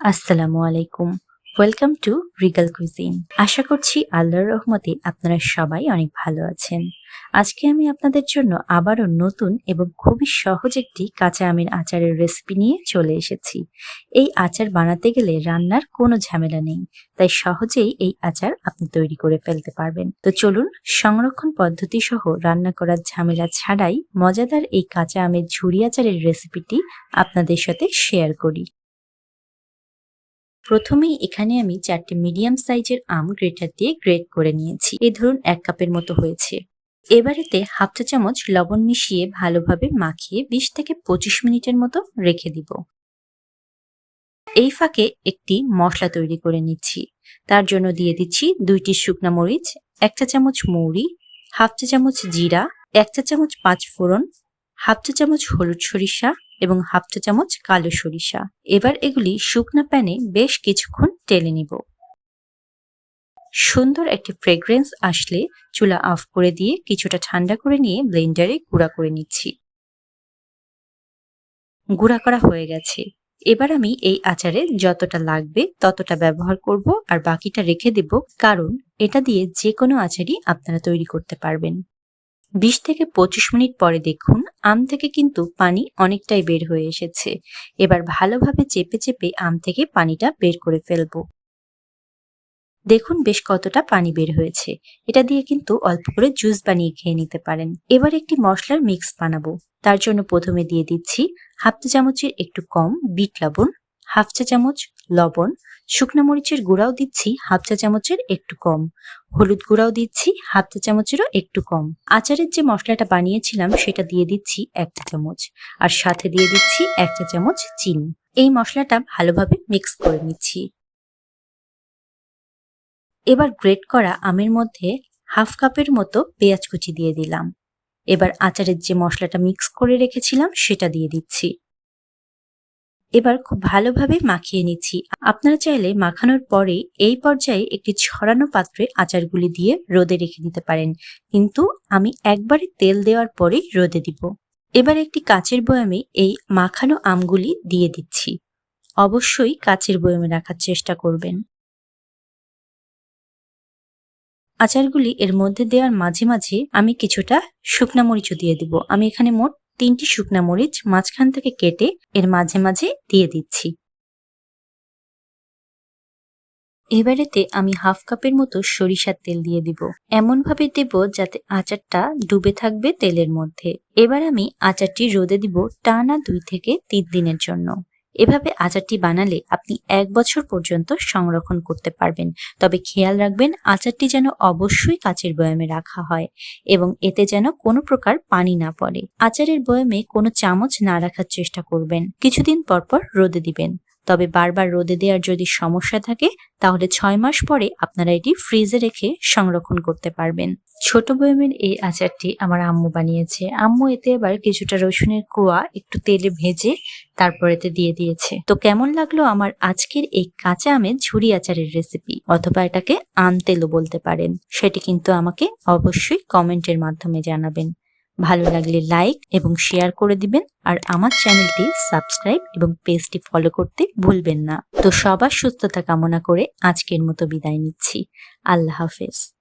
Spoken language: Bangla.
আসসালামু আলাইকুম। ওয়েলকাম টু রিগাল কুইজিন আশা করছি আল্লাহর রহমতে আপনারা সবাই অনেক ভালো আছেন। আজকে আমি আপনাদের জন্য আবারও নতুন এবং খুবই সহজ একটি কাঁচা আমের আচারের রেসিপি নিয়ে চলে এসেছি। এই আচার বানাতে গেলে রান্নার কোনো ঝামেলা নেই, তাই সহজেই এই আচার আপনি তৈরি করে ফেলতে পারবেন। তো চলুন, সংরক্ষণ পদ্ধতি সহ রান্না করার ঝামেলা ছাড়াই মজাদার এই কাঁচা আমের ঝুড়ি আচারের রেসিপিটি আপনাদের সাথে শেয়ার করি। প্রথমেই এখানে আমি চারটে মিডিয়াম সাইজের আম গ্রেটার দিয়ে গ্রেট করে নিয়েছি। এই ধরুন, এক কাপের মতো হয়েছে। এবারেতে হাফ চা চামচ লবণ মিশিয়ে ভালোভাবে মাখিয়ে বিশ থেকে পঁচিশ মিনিটের মতো রেখে দিব। এই ফাঁকে একটি মশলা তৈরি করে নিচ্ছি। তার জন্য দিয়ে দিচ্ছি দুইটি শুকনা মরিচ, এক চা চামচ মৌরি হাফ চা চামচ জিরা, এক চা চামচ পাঁচ ফোড়ন হাফ চা চামচ হলুদ সরিষা এবং হাফ চা চামচ কালো সরিষা। এবার এগুলি শুকনা প্যানে বেশ কিছুক্ষণ টেলে নিব। সুন্দর একটি ফ্রেগ্রেন্স আসলে চুলা অফ করে দিয়ে কিছুটা ঠান্ডা করে নিয়ে ব্লেন্ডারে গুঁড়া করে নিচ্ছি। গুঁড়া করা হয়ে গেছে। এবার আমি এই আচারে যতটা লাগবে ততটা ব্যবহার করব আর বাকিটা রেখে দেব, কারণ এটা দিয়ে যে কোনো আচারই আপনারা তৈরি করতে পারবেন। বিশ থেকে পঁচিশ মিনিট পরে দেখুন, আম থেকে কিন্তু পানি অনেকটাই বের হয়ে এসেছে। এবার ভালোভাবে চেপে চেপে আম থেকে পানিটা বের করে ফেলব। দেখুন বেশ কতটা পানি বের হয়েছে। এটা দিয়ে কিন্তু অল্প করে জুস বানিয়ে খেয়ে নিতে পারেন। এবার একটি মশলার মিক্স বানাবো। তার জন্য প্রথমে দিয়ে দিচ্ছি হাফ চা চামচের একটু কম বিট লবণ, হাফ চা চামচ লবণ, শুকনো মরিচের গুঁড়াও দিচ্ছি হাফ চা চামচের একটু কম। হলুদ গুঁড়াও দিচ্ছি হাফ চা চামচেরও একটু কম। আচারের যে মশলাটা বানিয়েছিলাম সেটা দিয়ে দিচ্ছি এক চা চামচ আর সাথে দিয়ে দিচ্ছি এক চা চামচ চিনি। এই মশলাটা ভালোভাবে মিক্স করে নিচ্ছি। এবার গ্রেট করা আমের মধ্যে হাফ কাপের মতো পেঁয়াজ কুচি দিয়ে দিলাম। এবার আচারের যে মশলাটা মিক্স করে রেখেছিলাম সেটা দিয়ে দিচ্ছি। এবার খুব ভালোভাবে মাখিয়ে নিচ্ছি। আপনারা চাইলে মাখানোর পরে এই পর্যায়ে একটি ছড়ানো পাত্রে আচারগুলি দিয়ে রোদে রেখে দিতে পারেন। কিন্তু আমি একবারে তেল দেওয়ার পরেই রোদে দিব। এবার একটি কাচের বয়ামে এই মাখানো আমগুলি দিয়ে দিচ্ছি। অবশ্যই কাচের বয়ামে রাখার চেষ্টা করবেন। আচারগুলি এর মধ্যে দেওয়ার মাঝে মাঝে আমি কিছুটা শুকনা মরিচও দিয়ে দিব। আমি এখানে মোট তিনটি শুকনা মরিচ মাঝখান থেকে কেটে এর মাঝে মাঝে দিয়ে দিচ্ছি। এবারেতে আমি হাফ কাপের মতো সরিষার তেল দিয়ে দিব। এমন ভাবে দেব যাতে আচারটা ডুবে থাকবে তেলের মধ্যে। এবার আমি আচারটি রোদে দিব টানা দুই থেকে তিন দিনের জন্য। এভাবে আচারটি বানালে আপনি এক বছর পর্যন্ত সংরক্ষণ করতে পারবেন। তবে খেয়াল রাখবেন, আচারটি যেন অবশ্যই কাচের বয়ামে রাখা হয় এবং এতে যেন কোনো প্রকার পানি না পড়ে। আচারের বয়ামে কোনো চামচ না রাখার চেষ্টা করবেন। কিছুদিন পরপর রোদে দিবেন। তবে বারবার রোদে দেওয়ার যদি সমস্যা থাকে, তাহলে ছয় মাস পরে আপনারা এটি ফ্রিজে রেখে সংরক্ষণ করতে পারবেন। ছোট বয়মের এই আচারটি আমার আম্মু বানিয়েছে। আম্মু এতে এবার কিছুটা রসুনের কোয়া, একটু তেলে ভেজে তারপর এতে দিয়ে দিয়েছে। তো কেমন লাগল আমার আজকের এই কাঁচা আমের ঝুরি আচারের রেসিপি অথবা এটাকে আম তেলও বলতে পারেন। সেটি কিন্তু আমাকে অবশ্যই কমেন্টের মাধ্যমে জানাবেন। ভালো লাগলে লাইক এবং শেয়ার করে দিবেন আর আমার চ্যানেলটি সাবস্ক্রাইব এবং পেজটি ফলো করতে ভুলবেন না। তো সবার সুস্থতা কামনা করে আজকের মতো বিদায় নিচ্ছি। আল্লাহ হাফেজ।